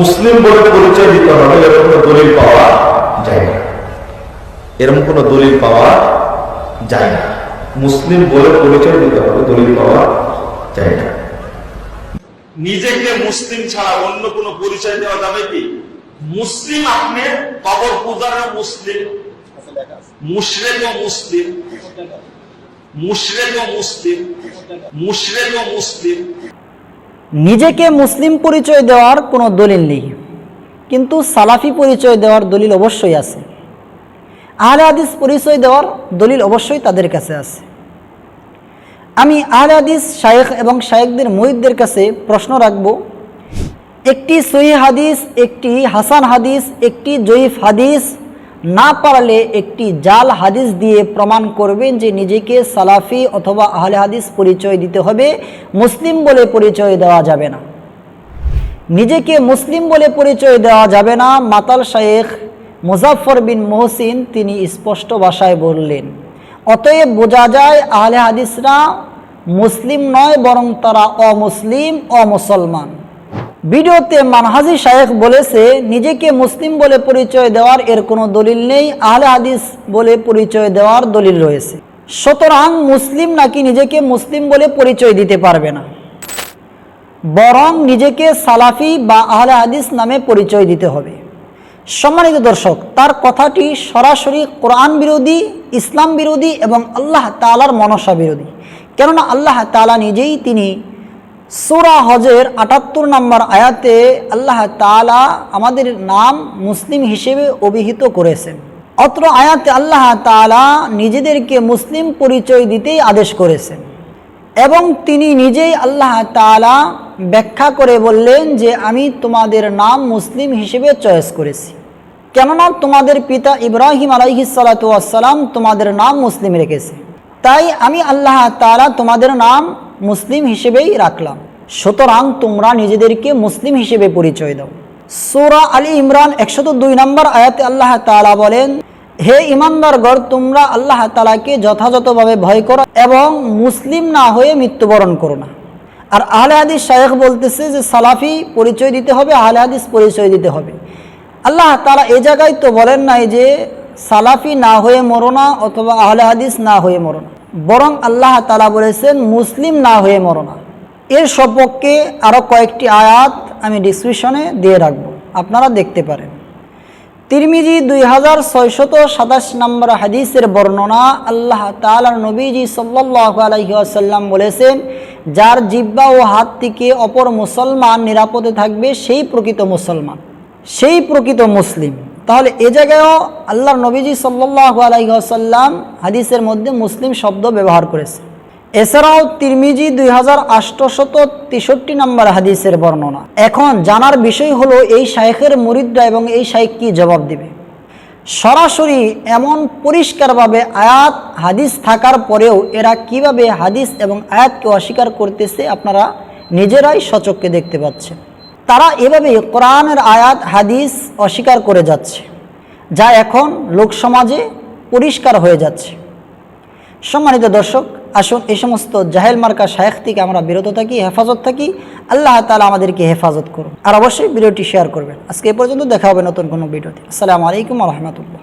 মুসলিম বলে পরিচয় দিতে হবে, এরকম কোনো দলিল পাওয়া যায় না। এরকম কোনো দলিল পাওয়া যায় না। মুসলিম বলে পরিচয় দিতে হবে, দলিল পাওয়া যায় না। নিজেকে মুসলিম ছাড়া অন্য কোনো পরিচয় দেওয়া যাবে কি? মুসলিম আপনি কবর মুসলিম মুশরেক মুসলিম মুশরেক ও মুসলিম মুশরেক ও মুসলিম। নিজেকে মুসলিম পরিচয় দেওয়ার কোনো দলিল নেই। কিন্তু সালাফি পরিচয় দেওয়ার দলিল অবশ্যই আছে। আহলে হাদিস পরিচয় দেওয়ার দলিল অবশ্যই তাদের কাছে আছে। আমি আহলে হাদিস শায়েখ এবং শায়েকদের মহিদদের কাছে প্রশ্ন রাখব, একটি সহি হাদিস, একটি হাসান হাদিস, একটি জয়ীফ হাদিস না পারলে একটি জাল হাদিস দিয়ে প্রমাণ করবেন যে নিজেকে সালাফি অথবা আহলে হাদিস পরিচয় দিতে হবে। মুসলিম বলে পরিচয় দেওয়া যাবে না। নিজেকে মুসলিম বলে পরিচয় দেওয়া যাবে না। মাতাল শায়েখ মুজাফর বিন মোহসিন তিনি স্পষ্ট ভাষায় বললেন, অতএব বোঝা যায় আহলে হাদিসরা মুসলিম নয়, বরং তারা অমুসলিম, অমুসলমান। ভিডিওতে মানহাজি শায়েখ বলেছে, নিজেকে মুসলিম বলে পরিচয় দেওয়ার এর কোনো দলিল নেই, আহলে হাদিস বলে পরিচয় দেওয়ার দলিল রয়েছে। সুতরাং মুসলিম নাকি নিজেকে মুসলিম বলে পরিচয় দিতে পারবে না? বরং নিজেকে সালাফি বা আহলে হাদিস নামে পরিচয় দিতে হবে। সম্মানিত দর্শক, তার কথাটি সরাসরি কোরআন বিরোধী, ইসলাম বিরোধী এবং আল্লাহ তালার মনসা বিরোধী। কেননা আল্লাহ তালা নিজেই তিনি সুরা হজের আটাত্তর নম্বর আয়াতে আল্লাহ তালা আমাদের নাম মুসলিম হিসেবে অভিহিত করেছেন। অত্র আয়াতে আল্লাহ তালা নিজেদেরকে মুসলিম পরিচয় দিতেই আদেশ করেছেন এবং তিনি নিজেই আল্লাহ তালা ব্যাখ্যা করে বললেন যে, আমি তোমাদের নাম মুসলিম হিসেবে চয়েস করেছি। কেননা তোমাদের পিতা ইব্রাহিম আলাইহি সালাতাম তোমাদের নাম মুসলিম রেখেছে। তাই আমি আল্লাহ তালা তোমাদের নাম মুসলিম হিসেবেই রাখলাম। সুতরাং তোমরা নিজেদেরকে মুসলিম হিসেবে পরিচয় দাও। সোরা আলী ইমরান একশত দুই নম্বর আয়াতে আল্লাহ তালা বলেন, হে ইমানদারগড় তোমরা আল্লাহ তালাকে যথাযথভাবে ভয় করো এবং মুসলিম না হয়ে মৃত্যুবরণ করো না। আর আহলে হাদিস শায়েখ বলতেছে যে, সালাফি পরিচয় দিতে হবে, আহলে হাদিস পরিচয় দিতে হবে। আল্লাহ তালা এ জায়গায় তো বলেন নাই যে, সালাফি না হয়ে মরো না অথবা আহলে হাদিস না হয়ে মরো না। বরং আল্লাহ তালা বলেছেন, মুসলিম না হয়ে মরো না। এর সপক্ষে আরও কয়েকটি আয়াত আমি ডিসক্রিপশনে দিয়ে রাখব। আপনারা দেখতে পারেন। তিরমিজি দুই হাজার ছয়শত সাতাশ নম্বর হাদিসের বর্ণনা আল্লাহ তালার নবীজি সাল্লাহ আলহিহাসাল্লাম বলেছেন, যার জিব্বা ও হাত থেকে অপর মুসলমান নিরাপদে থাকবে, সেই প্রকৃত মুসলমান। সেই প্রকৃত মুসলিম। তাহলে এ জায়গায়ও আল্লাহর নবীজি সাল্লাহ আলহিহাসাল্লাম হাদিসের মধ্যে মুসলিম শব্দ ব্যবহার করেছে। এছাড়াও তিরমিজি দুই হাজার আষ্টশত তেষট্টি নম্বর হাদিসের বর্ণনা। এখন জানার বিষয় হলো এই শাইখের মুরিদরা এবং এই শাইখ কি জবাব দেবে? সরাসরি এমন পরিষ্কারভাবে আয়াত, হাদিস থাকার পরেও এরা কীভাবে হাদিস এবং আয়াতকে অস্বীকার করতেছে আপনারা নিজেরাই সচককে দেখতে পাচ্ছেন। তারা এভাবে কোরআনের আয়াত, হাদিস অস্বীকার করে যাচ্ছে, যা এখন লোক সমাজে পরিষ্কার হয়ে যাচ্ছে। সম্মানিত দর্শক, আসুন এই সমস্ত জাহেল মার্কা শায়েখ থেকে আমরা বিরত থাকি, হেফাজত থাকি। আল্লাহ তালা আমাদেরকে হেফাজত করুন। আর অবশ্যই ভিডিওটি শেয়ার করবেন। আজকে এ পর্যন্ত দেখা হবে নতুন কোনো ভিডিওতে। আসসালামু আলাইকুম রহমতুল্লাহ।